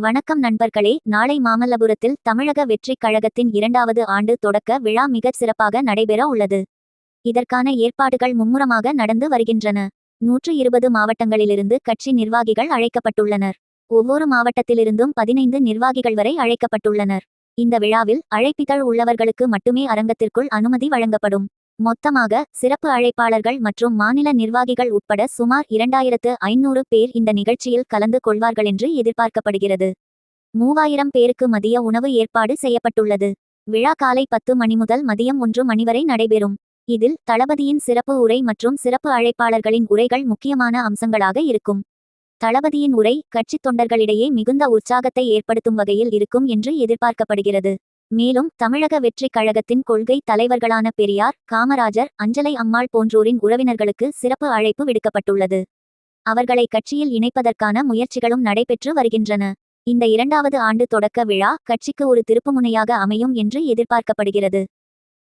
வணக்கம் நண்பர்களே. நாளை மாமல்லபுரத்தில் தமிழக வெற்றிக் கழகத்தின் இரண்டாவது ஆண்டு தொடக்க விழா மிகச் சிறப்பாக நடைபெற உள்ளது. இதற்கான ஏற்பாடுகள் மும்முரமாக நடந்து வருகின்றன. நூற்று இருபது மாவட்டங்களிலிருந்து கட்சி நிர்வாகிகள் அழைக்கப்பட்டுள்ளனர். ஒவ்வொரு மாவட்டத்திலிருந்தும் பதினைந்து நிர்வாகிகள் வரை அழைக்கப்பட்டுள்ளனர். இந்த விழாவில் அழைப்பிதழ் உள்ளவர்களுக்கு மட்டுமே அரங்கத்திற்குள் அனுமதி வழங்கப்படும். மொத்தமாக சிறப்பு அழைப்பாளர்கள் மற்றும் மாநில நிர்வாகிகள் உட்பட சுமார் இரண்டாயிரத்து ஐநூறு பேர் இந்த நிகழ்ச்சியில் கலந்து கொள்வார்கள் என்று எதிர்பார்க்கப்படுகிறது. மூவாயிரம் பேருக்கு மதிய உணவு ஏற்பாடு செய்யப்பட்டுள்ளது. விழா காலை பத்து மணி முதல் மதியம் ஒன்று மணி வரை நடைபெறும். இதில் தளபதியின் சிறப்பு உரை மற்றும் சிறப்பு அழைப்பாளர்களின் உரைகள் முக்கியமான அம்சங்களாக இருக்கும். தளபதியின் உரை கட்சித் தொண்டர்களிடையே மிகுந்த உற்சாகத்தை ஏற்படுத்தும் வகையில் இருக்கும் என்று எதிர்பார்க்கப்படுகிறது. மேலும் தமிழக வெற்றிக் கழகத்தின் கொள்கை தலைவர்களான பெரியார் காமராஜர் அஞ்சலை அம்மாள் போன்றோரின் உறவினர்களுக்கு சிறப்பு அழைப்பு விடுக்கப்பட்டுள்ளது. அவர்களை கட்சியில் இணைப்பதற்கான முயற்சிகளும் நடைபெற்று வருகின்றன. இந்த இரண்டாவது ஆண்டு தொடக்க விழா கட்சிக்கு ஒரு திருப்புமுனையாக அமையும் என்று எதிர்பார்க்கப்படுகிறது.